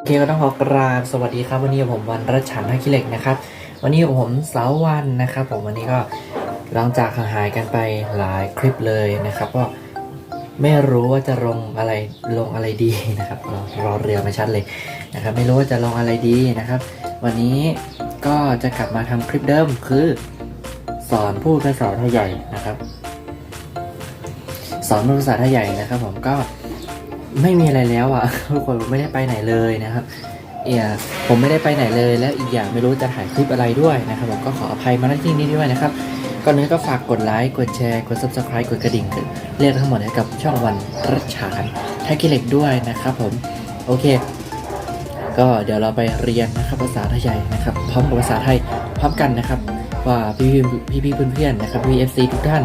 โอเคก็ต้องขอกราบสวัสดีครับ วันนี้ผมวันรัชชันทักิเหล็กนะครับ วันนี้ผมเสาร์วันนะครับ ผมวันนี้ก็หลังจากห่างหายกันไปหลายคลิปเลยนะครับ ก็ไม่รู้ว่าจะลงอะไรลงอะไรดีนะครับรอรอเรือมาชัดเลยนะครับ ไม่รู้ว่าจะลงอะไรดีนะครับ วันนี้ก็จะกลับมาทำคลิปเดิมคือ สอนพูดภาษาไทยใหญ่นะครับ สอนภาษาไทยใหญ่นะครับ ผมก็ ไม่มีอะไรแล้วอะทุกคนไม่ได้ไปไหนเลยนะครับ เอียผมไม่ได้ไปไหนเลย และอีกอย่างไม่รู้จะถ่ายคลิปอะไรด้วยนะครับผมก็ขออภัยมาณที่นี้ด้วยนะครับก่อนอื่นก็ฝากกดไลค์กดแชร์กด subscribe กดกระดิ่งเรียกทั้งหมดให้กับช่องวันรัชานแท็กกิเล็กด้วยนะครับผมโอเค ก็เดี๋ยวเราไปเรียนนะครับภาษาไทยนะครับพร้อมกับภาษาไทยพร้อมกันนะครับว่าพี่พี่พี่ๆเพื่อนๆนะครับพี่เอฟซีทุกท่าน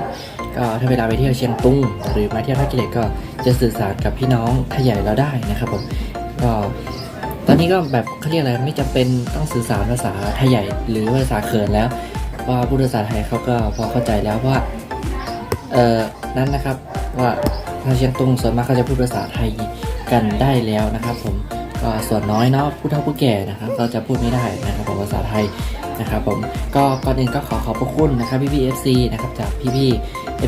ก็ถ้าเวลาไปเที่ยวเชียงตุงหรือมาเที่ยวท่ากิเลสก็จะสื่อสารกับพี่น้องไทยใหญ่เราได้นะครับผมก็ตอนนี้ก็แบบเขาเรียกอะไรไม่จำเป็นต้องสื่อสารภาษาไทยใหญ่ หรือภาษาเขินแล้วว่าพูดภาษาไทยเขาก็พอเข้าใจแล้วว่าเออนั้นนะครับว่าทาเชียงตุงส่วนมากเขาจะพูดภาษาไทยกันได้แล้วนะครับผมก็ส่วนน้อยเนาะผู้เฒ่าผู้แก่นะครับก็จะพูดไม่ได้นะครับผมภาษาไทยนะครับผมก็ก่อนอื่นก็ขอขอบพระคุณนะครับพี่พีเอฟซีนะครับจากพี่พี่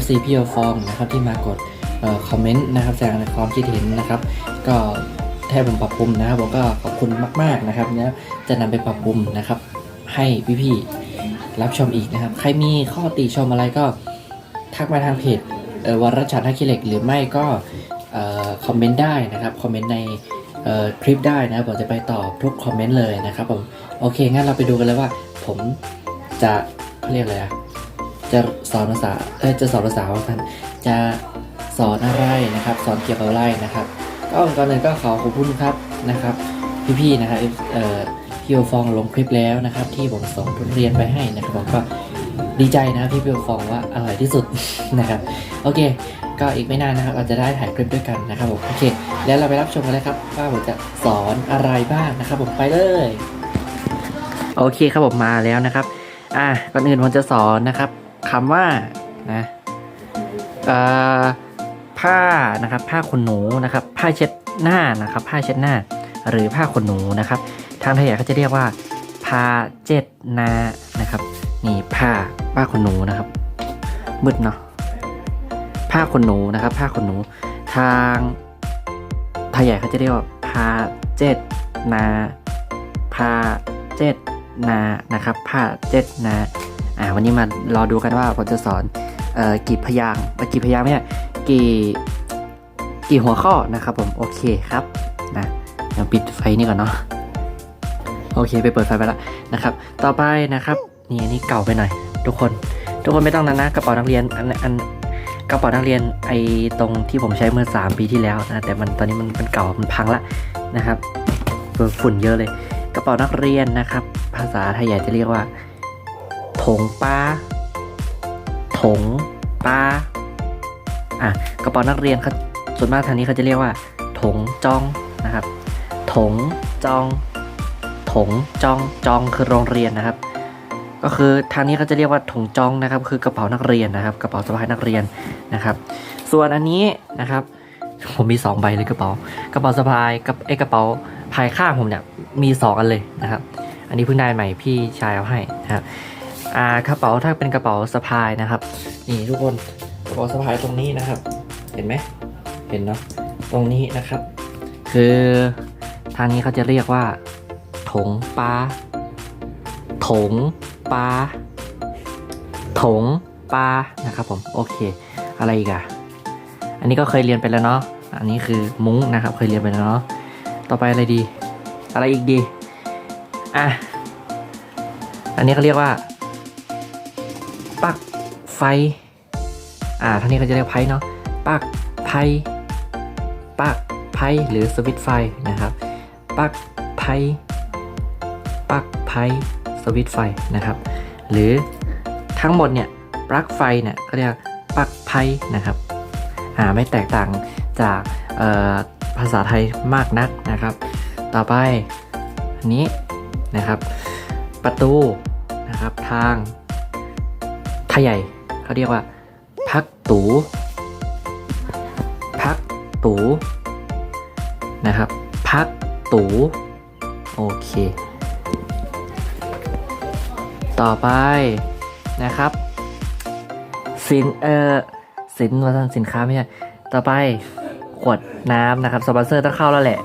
FC พี่โอฟองนะครับที่มากดคอมเมนต์นะครับแสดงความคิดเห็นนะครับ ก็แทบผมปรับปรุงนะครับผมก็ขอบคุณมาก ๆนะครับเนี่ยจะนำไปปรับปรุงนะครับ ให้พี่ๆรับชมอีกนะครับ ใครมีข้อติชมอะไรก็ทักมาทางเพจวรชันทักคิเหล็กหรือไม่ก็คอมเมนต์ได้นะครับคอมเมนต์ในคลิปได้นะครับผมจะไปตอบทุกคอมเมนต์เลยนะครับผมโอเคงั้นเราไปดูกันเลยว่า ผมจะเขาเรียกอะไรอะ จะสอนภาษาเอ้จะสอนภาษาว่านจะสอนอะไรนะครับ สอนเกี่ยวกับอะไรนะครับ ก็ก่อนอื่นก็ขอขอบคุณครับนะครับ พี่ๆนะครับเอ่อพี่โอฟองลงคลิปแล้วนะครับ ที่ผมส่งทุเรียนไปให้นะครับผมก็ดีใจนะพี่พี่โอฟองว่าอร่อยที่สุดนะครับ โอเค ก็อีกไม่นานนะครับ เราจะได้ถ่ายคลิปด้วยกันนะครับผมโอเค แล้วเราไปรับชมกันเลยครับว่าผมจะสอนอะไรบ้างนะครับ ผมไปเลยโอเคครับผมมาแล้วนะครับ อะก่อนอื่นผมจะสอนนะครับ คำว่านะเอ่อผ้านะครับผ้าขนหนูนะครับ ผ้าเช็ดหน้านะครับ ผ้าเช็ดหน้า หรือผ้าขนหนูนะครับ ทางไทยใหญ่เขาจะเรียกว่าผ้าเจ็ดนานะครับ นี่ผ้าผ้าขนหนูนะครับมืดเนาะผ้าขนหนูนะครับ ผ้าขนหนู ทางไทยใหญ่เขาจะเรียกว่าผ้าเจ็ดนาผ้าเจ็ดนานะครับผ้าเจ็ดนา อ่าวันนี้มารอดูกันว่าผมจะสอนเอ่อกี่พยางค์กี่พยางค์เนี่ยกี่กี่หัวข้อนะครับผมโอเคครับนะเดี๋ยวปิดไฟนี่ก่อนเนาะโอเคไปเปิดไฟไปแล้วนะครับ ต่อไปนะครับนี่อันนี้เก่าไปหน่อย ทุกคน ทุกคนไม่ต้องนั้นนะกระเป๋านักเรียนอันอันกระเป๋านักเรียนไอตรงที่ผมใช้เมื่อ 3 ปีที่แล้วนะแต่มันตอนนี้มันมันเก่ามันพังละนะครับฝุ่นเยอะเลย กระเป๋านักเรียนนะครับ ภาษาไทยใหญ่จะเรียกว่า งปลาถงปลาอะกระเป๋านักเรียนเขาส่วนมากทางนี้เขาจะเรียกว่า ถงจองนะครับ ถงจอง ถงจองจองคือโรงเรียนนะครับ ก็คือทางนี้เขาจะเรียกว่าถงจองนะครับ คือกระเป๋านักเรียนนะครับ กระเป๋าสะพายนักเรียนนะครับ ส่วนอันนี้นะครับ ผมมีสองใบเลยกระเป๋ากระเป๋าสะพายกับไอกระเป๋าพายข้างผมเนี่ยมีสองอันเลยนะครับ อันนี้เพิ่งได้ใหม่พี่ชายเอาให้นะครับ อ่ากระเป๋าถ้าเป็นกระเป๋าสะพายนะครับ นี่ทุกคนกระเป๋าสะพายตรงนี้นะครับ เห็นไหมเห็นเนาะตรงนี้นะครับ คือทางนี้เขาจะเรียกว่า ถงปลาถงปลาถงปลานะครับผมโอเค อะไรอีกอะอันนี้ก็เคยเรียนไปแล้วเนาะอันนี้คือมุ้งนะครับ เคยเรียนไปแล้วเนาะต่อไปอะไรดี อะไรอีกดีอะอันนี้เขาเรียกว่า ไฟ อ่าท่านี้เขาจะเรียกไพ่เนาะปลั๊กไพ่ปลั๊กไพ่หรือสวิตไฟนะครับปลั๊กไพ่ปลั๊กไพ่สวิตไฟนะครับ หรือทั้งหมดเนี่ยปลั๊กไฟเนี่ยเขาเรียกปลั๊กไพ่นะครับอ่าไม่แตกต่างจากภาษาไทยมากนักนะครับ ต่อไปอันนี้นะครับ ประตูนะครับทางไทยใหญ่ เขาเรียกว่า พักตูพักตูนะครับ พักตูโอเค ต่อไปนะครับ สินเออสินวัฒนสินค้าไม่ใช่ต่อไปขวดน้ำนะครับสปอนเซอร์ต้องเข้าแล้วแหละ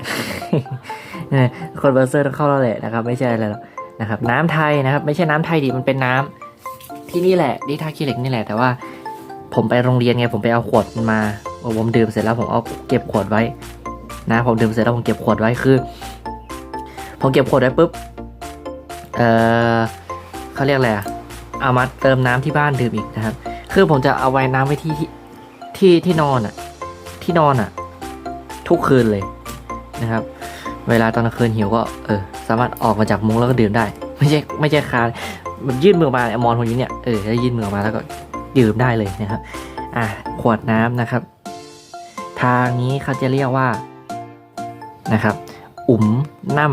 เนี่ยคนสปอนเซอร์ต้องเข้าแล้วแหละนะครับ ไม่ใช่อะไรหรอกนะครับ น้ำไทยนะครับ ไม่ใช่น้ำไทยดิมันเป็นน้ำ ที่นี่แหละที่ท่าขี้เหล็กนี่แหละแต่ว่า ผมไปโรงเรียนไงผมไปเอาขวดมาโอ้ผมดื่มเสร็จแล้วผมเอาเก็บขวดไว้ นะผมดื่มเสร็จแล้วผมเก็บขวดไว้คือผมเก็บขวดไว้ปุ๊บเออเขาเรียกอะไรอะเอามาเติมน้ำที่บ้านดื่มอีกนะครับ คือผมจะเอาไว้น้ำไว้ที่ที่ที่ที่นอนอะที่นอนอะทุกคืนเลยนะครับ เวลาตอนกลางคืนหิวก็เออสามารถออกมาจากมุ้งแล้วก็ดื่มได้ ไม่ใช่ไม่ใช่คา มันยื่นมือมาไอมอนคนนี้เนี่ยเออแล้วยื่นมือออกมาแล้วก็ดื่มได้เลยนะครับ อะขวดน้ำนะครับ ทางนี้เขาจะเรียกว่านะครับ อุ๋มน้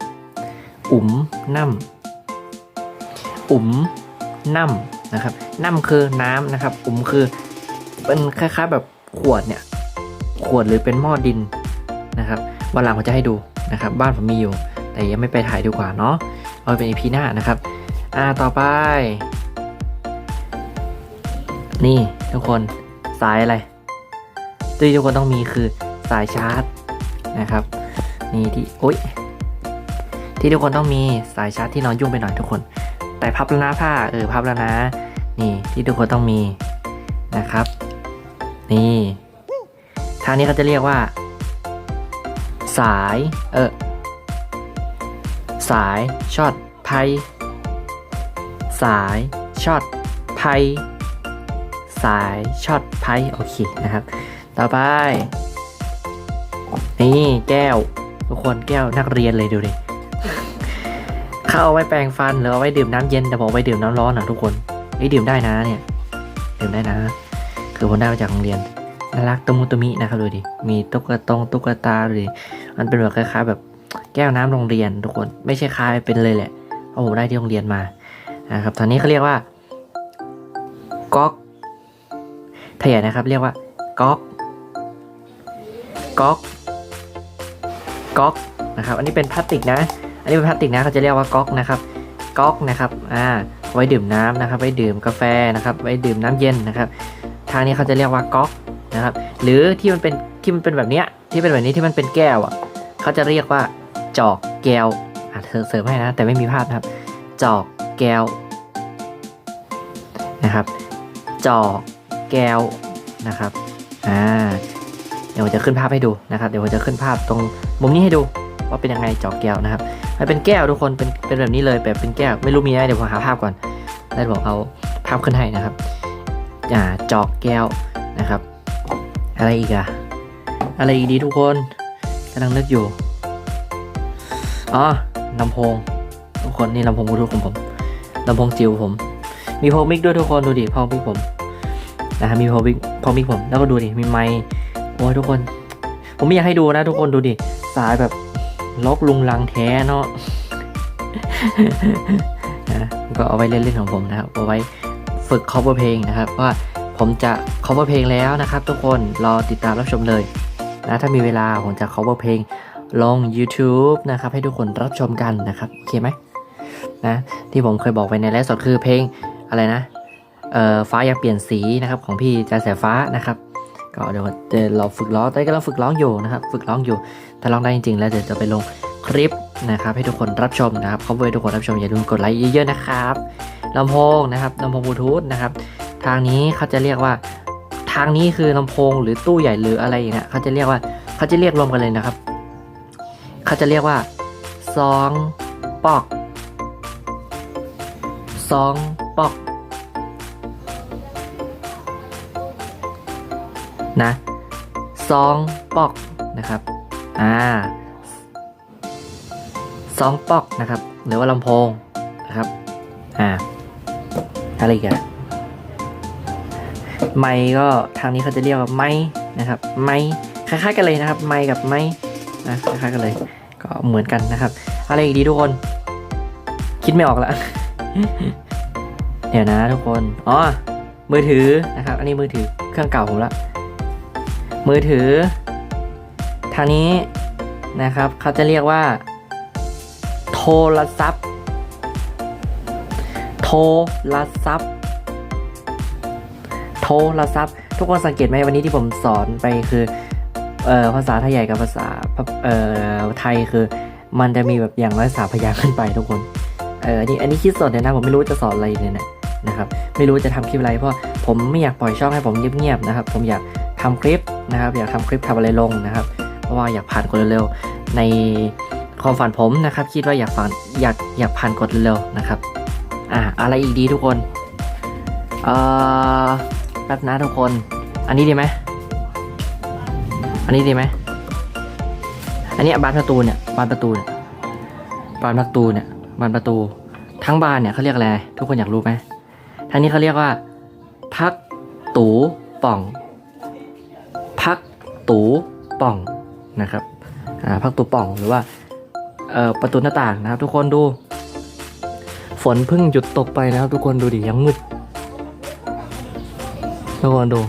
ำอุ๋มน้ำอุ๋มน้ำนะครับน้ำคือน้ำนะครับ อุ๋มคือเป็นคล้ายๆแบบขวดเนี่ย ขวดหรือเป็นหม้อดินนะครับวันหลังผมจะให้ดูนะครับ บ้านผมมีอยู่ แต่ยังไม่ไปถ่ายดีกว่าเนาะเอาไว้เป็น EP หน้านะครับ อ่าต่อไป นี่ทุกคนสายอะไรที่ทุกคนต้องมีคือสายชาร์จนะครับนี่ที่โอ๊ยที่ทุกคนต้องมีสายชาร์จที่นอนยุ่งไปหน่อยทุกคน แต่พับแล้วนะผ้าเออพับแล้วนะ นี่ที่ทุกคนต้องมีนะครับ นี่ทางนี้เขาจะเรียกว่า สายเออสายช็อตไพ สายช็อตไพสายช็อตไพโอเคนะครับ ต่อไป นี่แก้ว ทุกคนแก้วนักเรียนเลยดูดิเขาเอาไว้แปรงฟันหรือเอาไว้ดื่มน้ำเย็นแต่ผมเอาไว้ดื่มน้ำร้อนอะทุกคนนี่ดื่มได้นะเนี่ยดื่มได้นะ คือผมได้มาจากโรงเรียนน่ารักตุมุตุมินะครับดูดิมีตุ๊กตงตุ๊กตาดูดิมันเป็นแบบคล้ายๆแบบแก้วน้ำโรงเรียนทุกคนไม่ใช่คล้ายเป็นเลยแหละเพราะผมได้ที่โรงเรียนมา นะครับตอนนี้เขาเรียกว่าก๊อกถ้าใหญ่นะครับ เรียกว่าก๊อกก๊อกก๊อกนะครับ อันนี้เป็นพลาสติกนะ อันนี้เป็นพลาสติกนะเขาจะเรียกว่าก๊อกนะครับก๊อกนะครับอ่าไว้ดื่มน้ำนะครับ ไว้ดื่มกาแฟนะครับ ไว้ดื่มน้ำเย็นนะครับ ทางนี้เขาจะเรียกว่าก๊อกนะครับ หรือที่มันเป็นที่มันเป็นแบบเนี้ยที่เป็นแบบนี้ที่มันเป็นแก้วอะเขาจะเรียกว่าจอกแก้วอะเสริมให้นะ แต่ไม่มีภาพนะครับ จอก แก้วนะครับ จอกแก้วนะครับอ่าเดี๋ยวผมจะขึ้นภาพให้ดูนะครับ เดี๋ยวผมจะขึ้นภาพตรงมุมนี้ให้ดูว่าเป็นยังไงจอกแก้วนะครับมันเป็นแก้วทุกคนเป็นเป็นแบบนี้เลยแบบเป็นแก้วไม่รู้มีอะไหมเดี๋ยวผมหาภาพก่อนแล้วเดี๋ยวผมเอาภาพขึ้นให้นะครับอ่าจอกแก้วนะครับ อะไรอีกอะอะไรอีกดีทุกคนกำลังนึกอยู่อ๋อลำโพงทุกคนนี่ลำโพงบลูทูธของผม ลำโพงจิ๋วผม มีพอมิกด้วยทุกคนดูดิพอมิกผมนะฮะมีพอมิกพอมิกผมแล้วก็ดูดิมีไมค์โอ้ยทุกคน ผมไม่อยากให้ดูนะ ทุกคนดูดิสายแบบล็อกลุงลังแท้เนาะนะก็เอาไว้เล่นๆของผมนะครับเอาไว้ฝึก cover เพลงนะครับว่าผมจะ cover เพลงแล้วนะครับ ทุกคนรอติดตามรับชมเลยนะถ้ามีเวลาผมจะ cover เพลงลง YouTube นะครับ ให้ทุกคนรับชมกันนะครับ โอเคไหม นะที่ผมเคยบอกไปในไลฟ์สดคือเพลงอะไรนะเอ่อฟ้ายังเปลี่ยนสีนะครับของพี่จาแสฟ้านะครับก็เดี๋ยวเราฝึกร้องตอนนี้กำลังฝึกร้องอยู่นะครับ ฝึกร้องอยู่ ถ้าร้องได้จริงๆ แล้วเดี๋ยวจะไปลงคลิปนะครับ ให้ทุกคนรับชมนะครับเขาให้ทุกคนรับชมอย่าลืมกดไลค์เยอะๆนะครับลำโพงนะครับลำโพงบลูทูธนะครับ ทางนี้เขาจะเรียกว่า ทางนี้คือลำโพงหรือตู้ใหญ่หรืออะไรอย่างเงี้ยเขาจะเรียกว่าเขาจะเรียกรวมกันเลยนะครับเขาจะเรียกว่าซองปอก ซองปอก นะซองปอกนะครับ อ่าซองปอกนะครับ หรือว่าลำโพงนะครับ อ่า อะไรกันไมค์ก็ทางนี้เขาจะเรียกว่าไม้นะครับ ไม้คล้ายๆกันเลยนะครับ ไมค์กับไม้นะคล้ายๆกันเลย ก็เหมือนกันนะครับ อะไรอีกดีทุกคน คิดไม่ออกแล้ว เดี๋ยวนะทุกคน อ๋อ มือถือนะครับ อันนี้มือถือเครื่องเก่าผมละ มือถือ ทางนี้นะครับ เขาจะเรียกว่า โทรศัพท์ โทรศัพท์ โทรศัพท์ ทุกคนสังเกตไหมวันนี้ที่ผมสอนไปคือเอ่อภาษาไทยใหญ่กับภาษาเอ่อไทยคือ มันจะมีแบบอย่างน้อยสามพยางค์ขึ้นไปทุกคน เออนนี้อันนี้คิดสดเลยนะผมไม่รู้จะสอนอะไรเลยนะนะครับไม่รู้จะทำคลิปอะไรเพราะผมไม่อยากปล่อยช่องให้ผมเงียบๆนะครับผมอยากทำคลิปนะครับ อยากทำคลิปทำอะไรลงนะครับ เพราะว่าอยากผ่านกฎเร็วๆในความฝันผมนะครับ คิดว่าอยากผ่านอยากอยากผ่านกฎเร็วๆนะครับอ่าอะไรอีกดีทุกคนเอ่อแป๊บนะทุกคน อันนี้ดีไหมอันนี้ดีไหมอันนี้บานประตูเนี่ยบานประตูเนี่ยบานประตูเนี่ย บานประตู ทั้งบานเนี่ยเขาเรียกอะไร ทุกคนอยากรู้ไหมทางนี้เขาเรียกว่า พักตูป่อง พักตูป่องนะครับอ่าพักตูป่องหรือว่าประตูหน้าต่างนะครับ ทุกคนดู ฝนเพิ่งหยุดตกไปนะครับ ทุกคนดูดิยังมืดทุกคนดู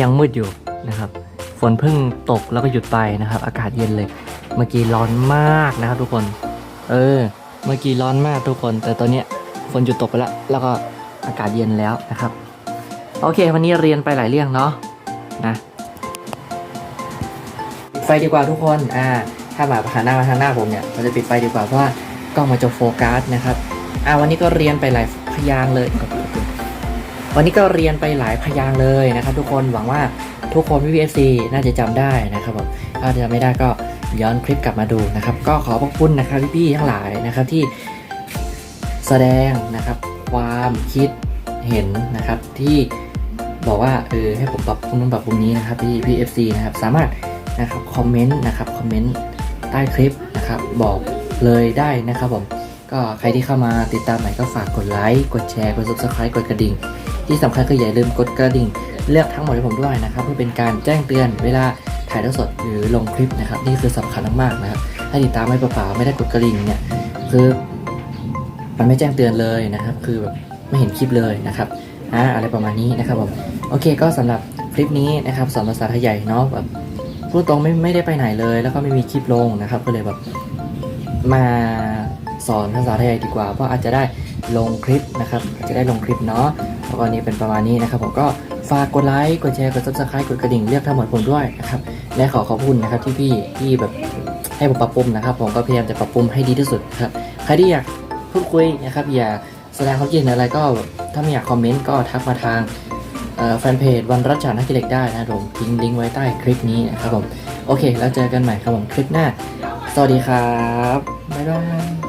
ยังมืดอยู่นะครับ ฝนเพิ่งตกแล้วก็หยุดไปนะครับ อากาศเย็นเลย เมื่อกี้ร้อนมากนะครับ ทุกคน เออ เมื่อกี้ร้อนมากทุกคน แต่ตอนเนี้ยฝนหยุดตกไปแล้ว แล้วก็อากาศเย็นแล้วนะครับ โอเค วันนี้เรียนไปหลายเรื่องเนาะนะปิดไฟดีกว่าทุกคน อ่า ถ้ามาหันหน้ามาทางหน้าผมเนี่ยเราจะปิดไฟดีกว่าเพราะว่ากล้องมันจะโฟกัสนะครับ อ่าวันนี้ก็เรียนไปหลายพยางค์เลยวันนี้ก็เรียนไปหลายพยางเลยนะครับ ทุกคนหวังว่าทุกคนพี่พีเอฟซีน่าจะจำได้นะครับผมถ้าจำไม่ได้ก็ ย้อนคลิปกลับมาดูนะครับ ก็ขอขอบคุณนะครับพี่ๆทั้งหลายนะครับที่แสดงนะครับความคิดเห็นนะครับที่บอกว่าเออให้ผมปรับปรุงนู้นปรับปรุงนี้นะครับพี่พี่เอฟซีนะครับสามารถนะครับคอมเมนต์นะครับคอมเมนต์ใต้คลิปนะครับบอกเลยได้นะครับผมก็ใครที่เข้ามาติดตามใหม่ก็ฝากกดไลค์กดแชร์กด subscribe กดกระดิ่ง ที่สำคัญก็อย่าลืมกดกระดิ่ง เลือกทั้งหมดให้ผมด้วยนะครับ เพื่อเป็นการแจ้งเตือนเวลา ถ่ายทอดสดหรือลงคลิปนะครับ นี่คือสำคัญมากๆนะครับถ้าติดตามไม่เปล่าๆไม่ได้กดกระดิ่งเนี่ยคือมันไม่แจ้งเตือนเลยนะครับ คือแบบไม่เห็นคลิปเลยนะครับอ่าอะไรประมาณนี้นะครับผมโอเคก็สำหรับคลิปนี้นะครับสอนภาษาไทยใหญ่เนาะแบบพูดตรงไม่ไม่ได้ไปไหนเลย แล้วก็ไม่มีคลิปลงนะครับ ก็เลยแบบมาสอนภาษาไทยใหญ่ดีกว่า เพราะอาจจะได้ลงคลิปนะครับ อาจจะได้ลงคลิปเนาะแล้วก็นี่เป็นประมาณนี้นะครับผมก็ฝากกดไลค์ กดแชร์ กด subscribe กดกระดิ่งเรียกทั้งหมดผมด้วยนะครับ และขอขอบคุณนะครับที่พี่ที่แบบให้ผมปรับปรุงนะครับ ผมก็พยายามจะปรับปรุงให้ดีที่สุดครับใครที่อยากพูดคุยนะครับอยากแสดงความคิดเห็นอะไรก็ถ้าไม่อยากคอมเมนต์ก็ทักมาทางแฟนเพจวันรัชชานักกิเลกได้นะครับผมทิ้งลิงก์ไว้ใต้คลิปนี้นะครับผมโอเค แล้วเจอกันใหม่ครับผมคลิปหน้า สวัสดีครับ บ๊ายบาย